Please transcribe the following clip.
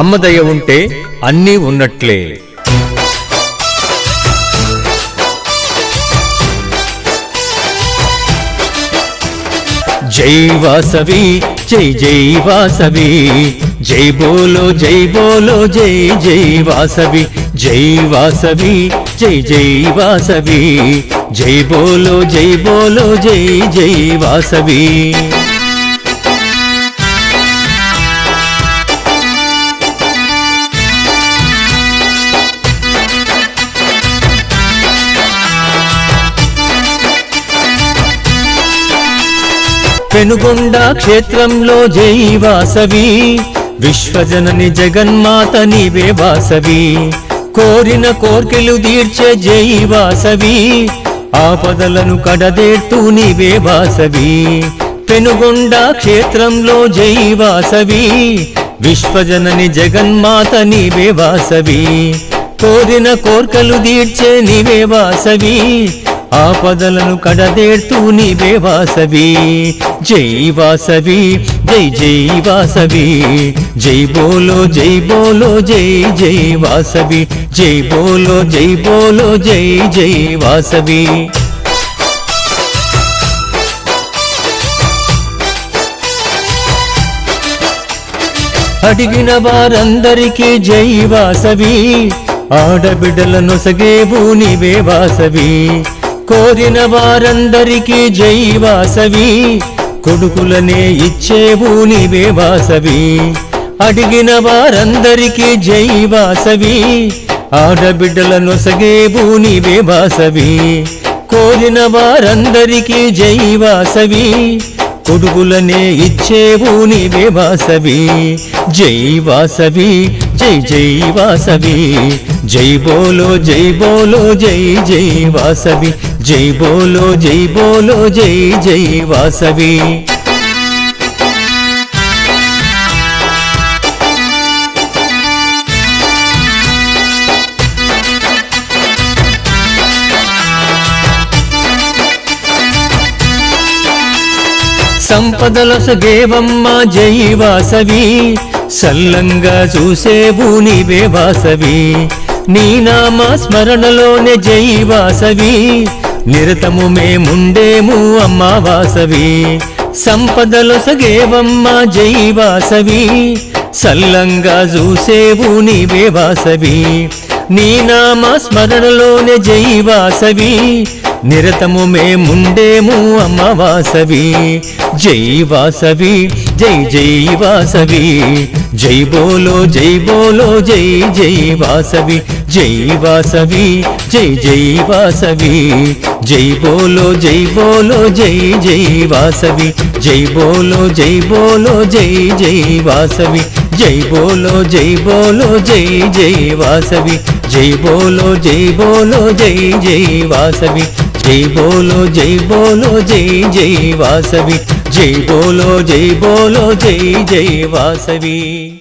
అమ్మదయ ఉంటే అన్నీ ఉన్నట్లే. జై వాసవి జై జై వాసవి జై బోలో జై బోలో జై జై వాసవి జై వాసవి జై జై వాసవి జై బోలో జై బోలో జై జై వాసవి. పెనుగొండ క్షేత్రంలో జై వాసవి. విశ్వజనని జగన్మాత నీవే వాసవి. కోరిన కోర్కెలు తీర్చే జై వాసవి. ఆపదలను కడదేర్తూ నీవే వాసవి. పెనుగొండ క్షేత్రంలో జై వాసవి. విశ్వజనని జగన్మాత నీవే వాసవి. కోరిన కోర్కలు తీర్చే నీవే వాసవి. ఆపదలను కడదేర్తూ నీవే వాసవి. జై వాసవి జై జై వాసవి. జై బోలో జై బోలో జై జై వాసవి. జై బోలో జై బోలో జై జై వాసవి. అడిగిన వారందరికీ జై వాసవి. ఆడబిడ్డలను సగేవు నీవే వాసవి. కోరిన వారందరికీ జై వాసవి. కొడుకులనే ఇచ్చేవు నీవే వాసవి. అడిగిన వారందరికీ జై వాసవి. ఆడబిడ్డలను సగేవు నీవే వాసవి. కోరిన వారందరికీ జై వాసవి. కొడుకులనే ఇచ్చేవు నీవే వాసవి. జై వాసవి జై జై వాసవి. జై బోలో జై బోలో జై జై వాసవి. జై బోలో జై బోలో జై జై వాసవి. సంపదల సగేవమ్మ జై వాసవి. సల్లంగా చూసేవు నీవే వాసవి. నీ నామ స్మరణలోనే జై వాసవి. నిరతము మేముండేము అమ్మ వాసవి. సంపదలు సగేవమ్మ జై వాసవి. సల్లంగా చూసేవు నీవే వాసవి. నీ నామ స్మరణలోనే జైవాసవి నిరతము మేముండేము అమ్మవాసవి వాసవి. జై వాసవి జై జై వాసవి. జై బోలో జై బోలో జై జై వాసవి. జై జైవాసవి జై జై జై బోలో జై బోలో జై జై వాసవి. జై బోలో జై బోలో జై జై వాసవి. జై బోలో జై బోలో జై జై వాసవి. జై బోలో జై బోలో జై జై వాసవి. జై బోలో జై బోలో జై జై వాసవి. జై బోలో జై బోలో జై జై వాసవి.